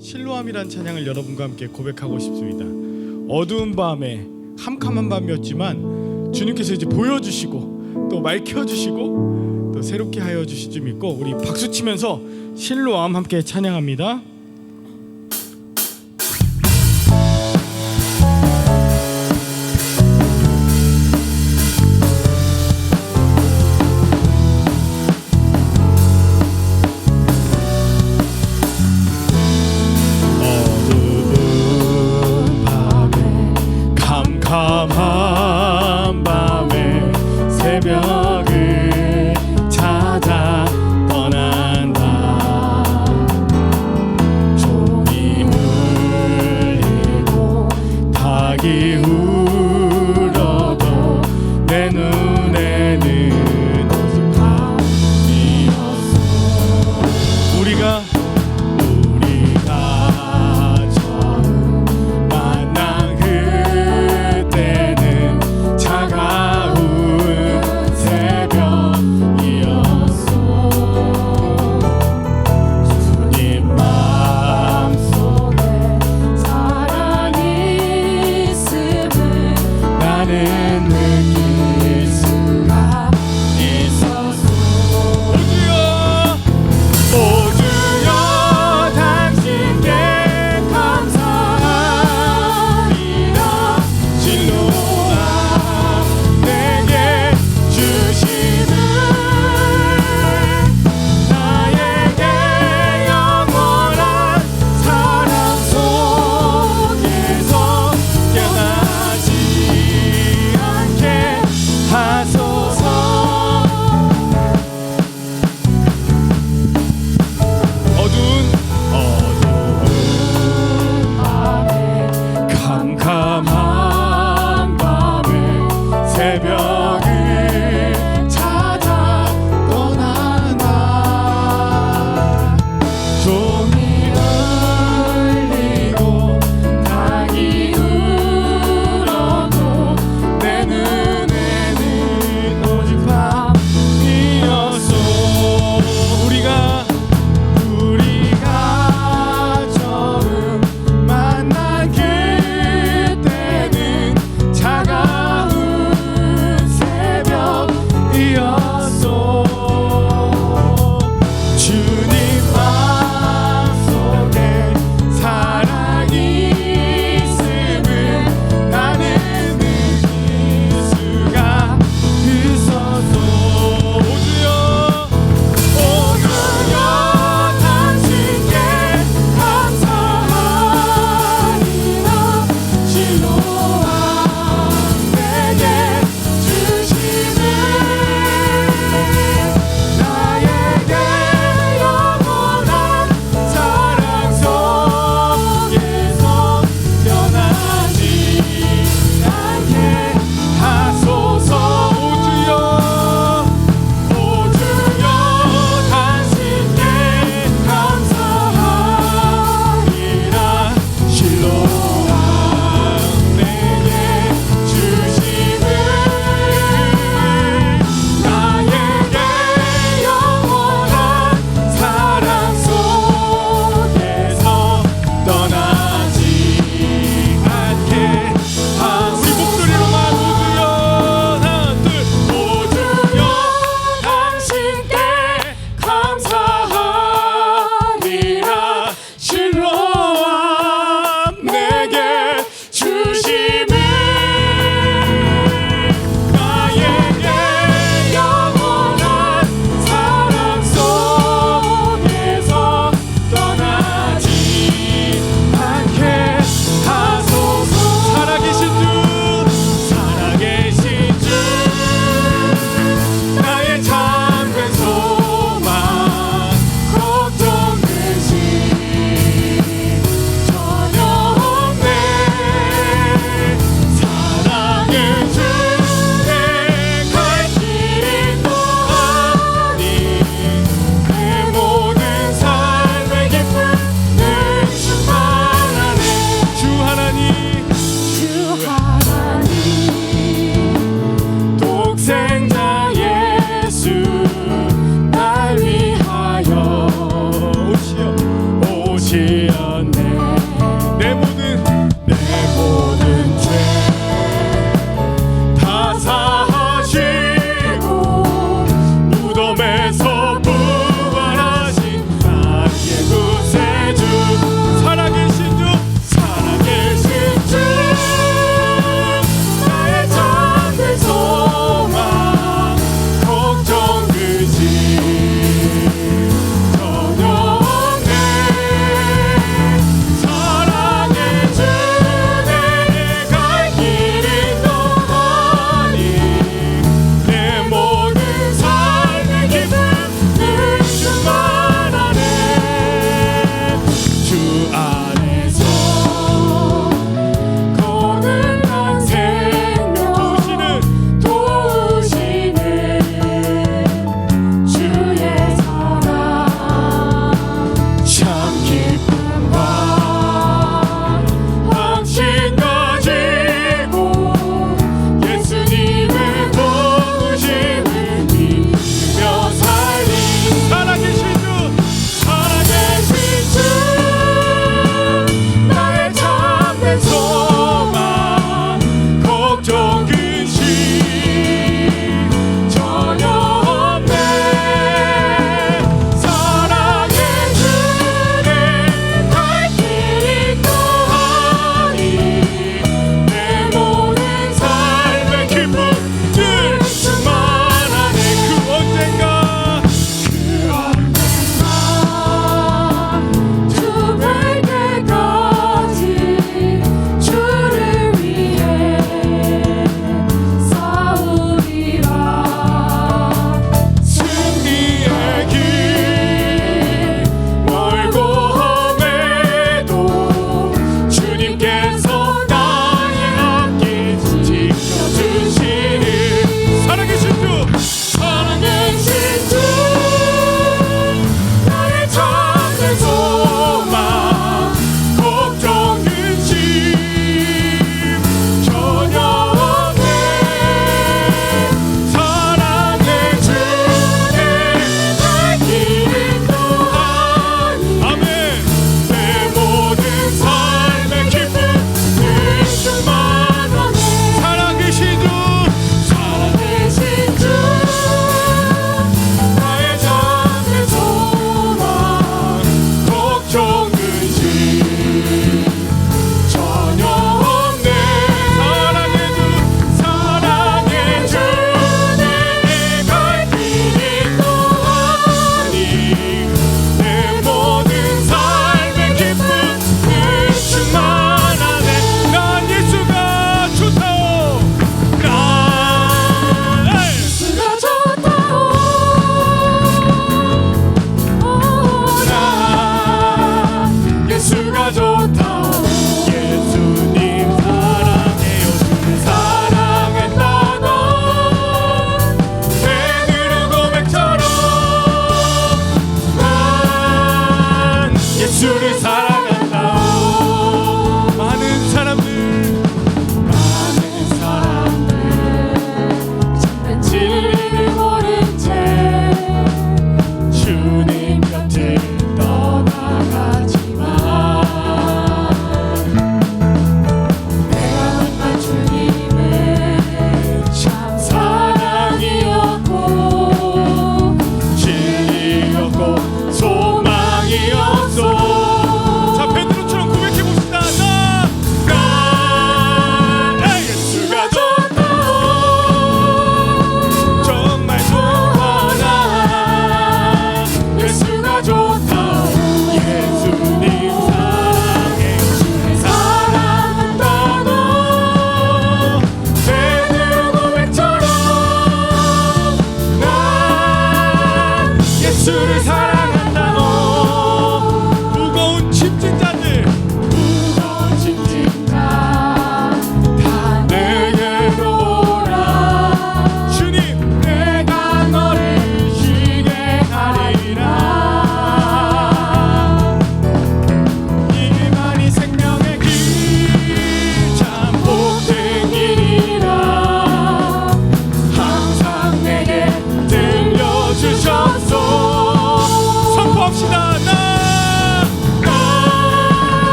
실로암이란 찬양을 여러분과 함께 고백하고 싶습니다. 어두운 밤에 캄캄한 밤이었지만 주님께서 이제 보여주시고 또 맑혀주시고 또 새롭게 하여 주실 줄 믿고 우리 박수 치면서 실로암 함께 찬양합니다.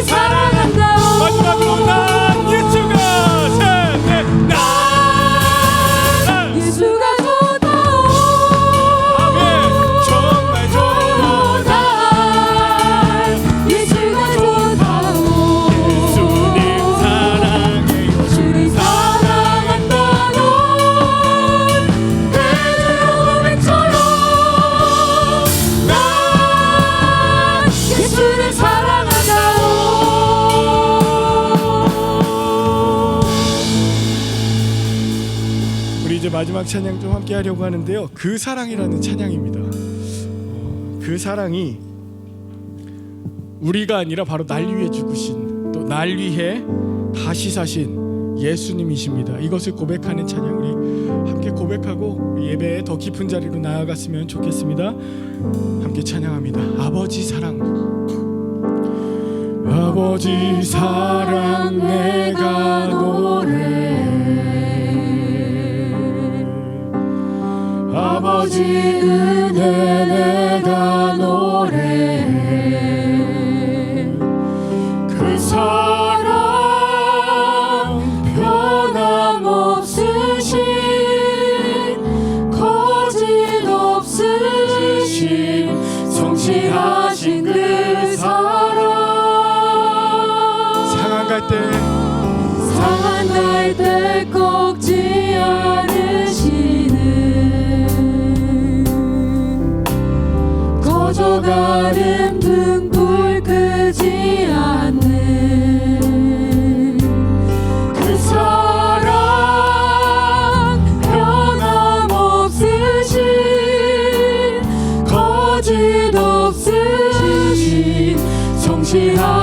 I'm sorry. 마지막 찬양 좀 함께 하려고 하는데요. 그 사랑이라는 찬양입니다. 어, 그 사랑이 우리가 아니라 바로 날 위해 죽으신 또 날 위해 다시 사신 예수님이십니다. 이것을 고백하는 찬양 우리 함께 고백하고 예배에 더 깊은 자리로 나아갔으면 좋겠습니다. 함께 찬양합니다. 아버지 사랑 아버지 사랑 내가 노래 아버지 은혜 내가 노래 그 사랑 변함없으신 거짓 없으신 성실하신 그 사랑. 상한 갈때 상한 날때 꺾지 않으시 꺼져가는 등불 끄지 않는 그 사랑 변함없으신 거짓 없으신 그